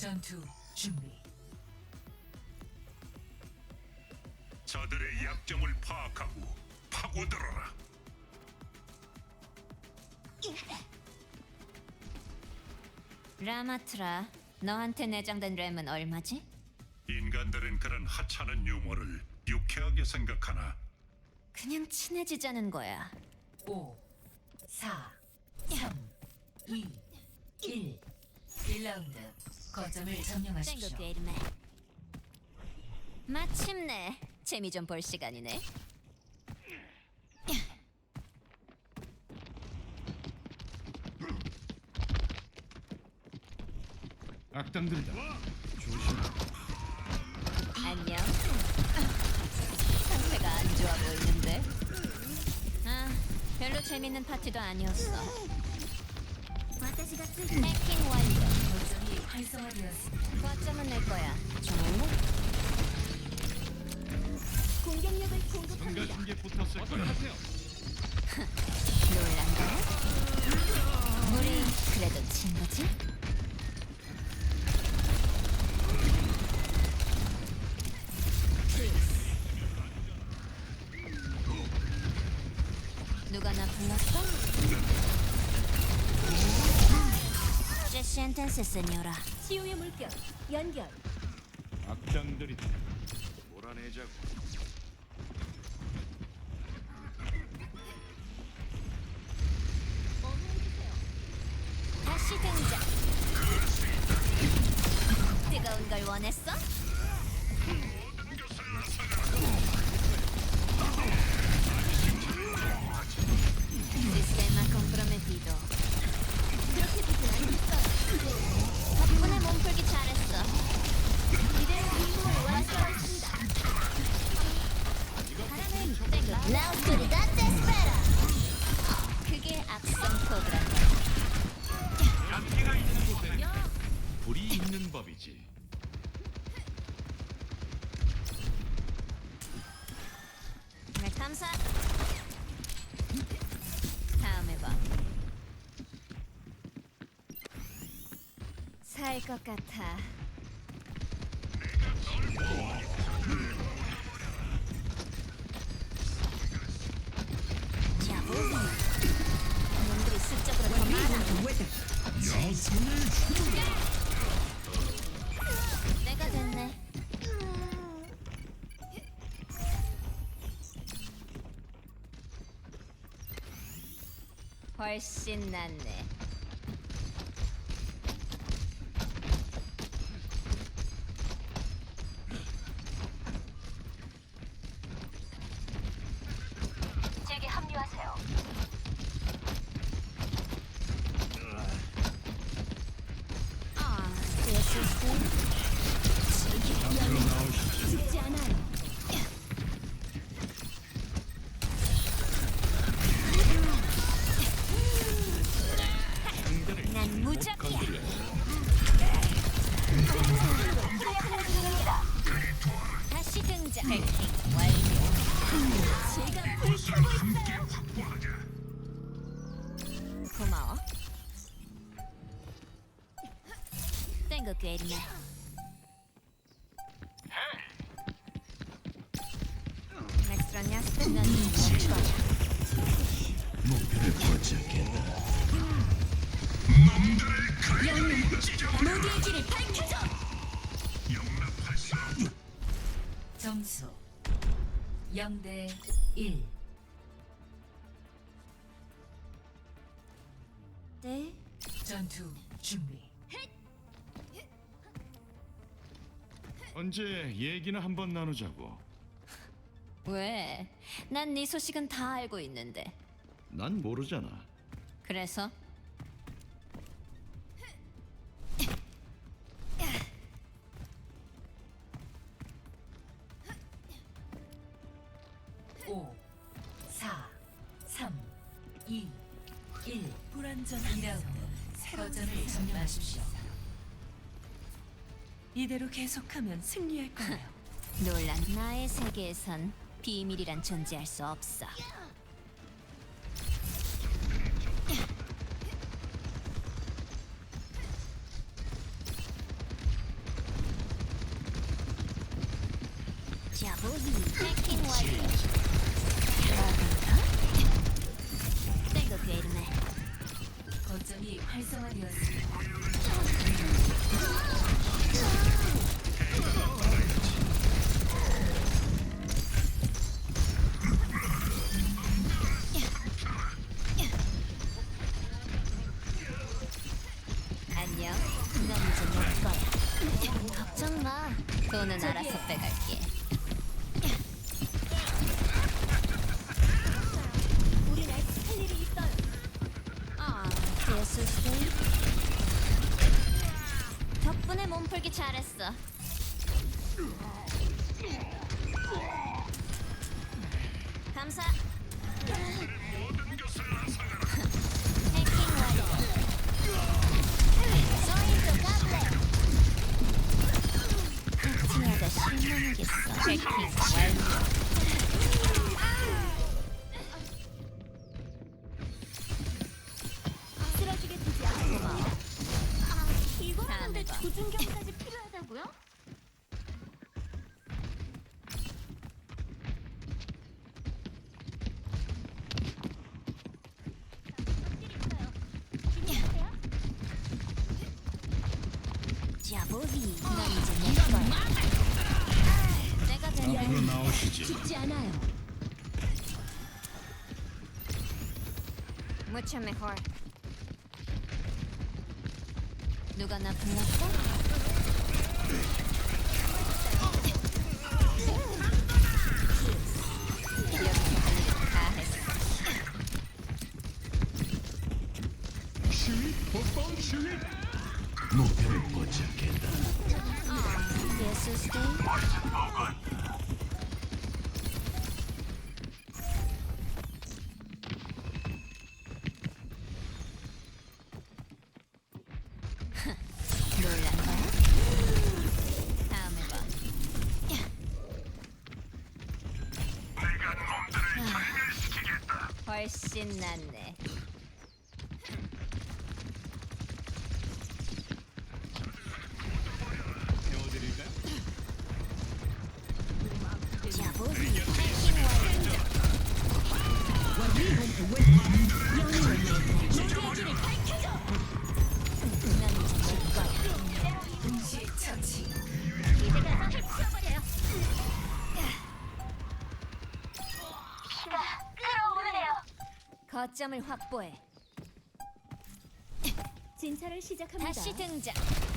전투 준비. 저들의 약점을 파악하고 파고들어라. 라마트라, 너한테 내장된 램은 얼마지? 인간들은 그런 하찮은 유머를 유쾌하게 생각하나 그냥 친해지자는 거야. 5, 4, 3, 2, 1. 1라운드. 거점을 점령하십시오. 마침내 재미 좀 볼 시간이네. 악당들이다. 안녕. 상태가 안 좋아 보이는데. 아, 별로 재밌는 파티도 아니었어. 해킹 완료. 거점이 활성화되었습니다. 거점은 내 거야. 정말로? 공격력을 공급합니다. 중계 붙었을 거야. 하세요. 놀란다. 우리 그래도 친구지? 제시엔텐스 세뇨라 치유의 물결 연결. 악당들이다. 몰아내자고. 다시 등장 뜨거운 걸 원했어? 그게 악성 코드란 양기가 있는 곳에 불이 있는 법이지. 네, 감사. 다음에 봐. 살 것 같아 내가 됐네. 훨씬 낫네 땡거 괴리네 Me extrañaste? 난 멈춰 모두의 길을 밝혀줘. 점수 0대 1. 네? 전투 준비. 언제 얘기나 한번 나누자고. 왜? 난 네 소식은 다 알고 있는데 난 모르잖아. 그래서? 오, 사, 삼, 이, 일. 불완전 2라운드. 거점을 점령하십시오. 이대로 계속하면 승리할 거예요. 놀란 나의 세계에선 비밀이란 존재할 수 없어. 어쩜이 활성화되었습니다. 안녕. 난 이제 내 거야. 걱정 마. 돈은 알아서 빼갈게. 아. 덕분에 몸풀기 잘했어. 감사. 조준경까지 필요하다고요? 자보비. 난 이제 내 거야. 내가 되면 나오시지. 죽지 않아요. mucho mejor. 누가 나 불렀어? 목표를 포착했다. 예수 스테이. 놀란 거야? 다음에 봐. 아, 훨씬 낫네. 자보 거점을 확보해. 진찰을 시작합니다. 다시 등장. 어,